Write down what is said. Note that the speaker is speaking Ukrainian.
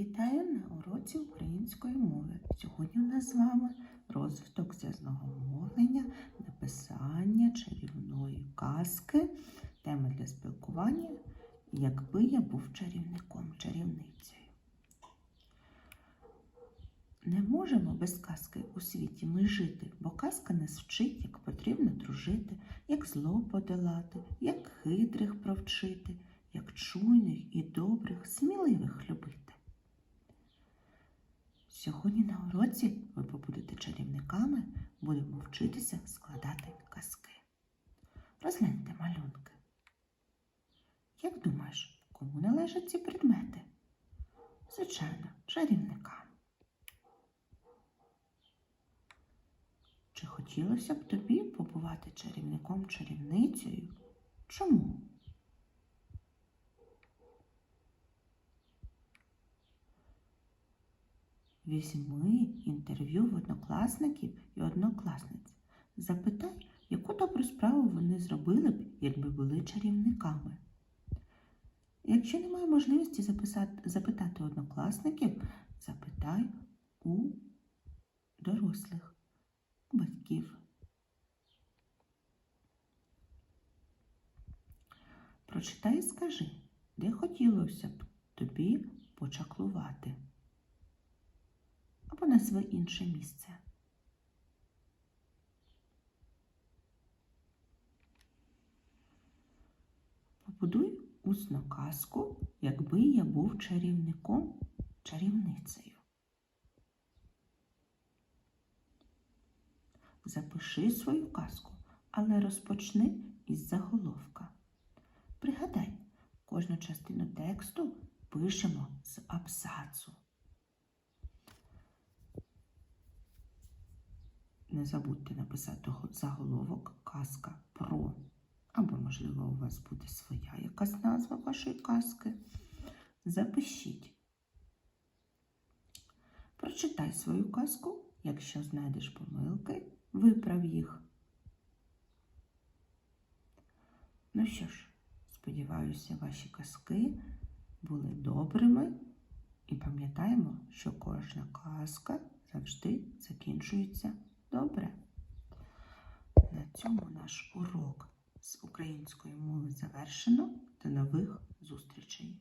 Вітаю на уроці української мови. Сьогодні у нас з вами розвиток зв'язного мовлення, написання чарівної казки, тема для спілкування Якби я був чарівником, чарівницею. Не можемо без казки у світі ми жити, бо казка нас вчить, як потрібно дружити, як зло подолати, як хитрих провчити, як чуйних і добрих, сміливих любити. Сьогодні на уроці ви побудете чарівниками, будемо вчитися складати казки. Розгляньте малюнки. Як думаєш, кому належать ці предмети? Звичайно, чарівникам. Чи хотілося б тобі побувати чарівником чарівницею? Чому? Візьми інтерв'ю в однокласників і однокласниць. Запитай, яку добру справу вони зробили б, якби були чарівниками. Якщо немає можливості записати, запитати однокласників, запитай у дорослих, батьків. Прочитай і скажи, де хотілося б тобі почаклувати назви інше місце. Побудуй усну казку, якби я був чарівником, чарівницею. Запиши свою казку, але розпочни із заголовка. Пригадай, кожну частину тексту пишемо з абзацу. Не забудьте написати заголовок казка про. Або, можливо, у вас буде своя якась назва вашої казки. Запишіть. Прочитай свою казку. Якщо знайдеш помилки, виправ їх. Ну що ж, сподіваюся, ваші казки були добрими. І пам'ятаємо, що кожна казка завжди закінчується добре. На цьому наш урок з української мови завершено. До нових зустрічей!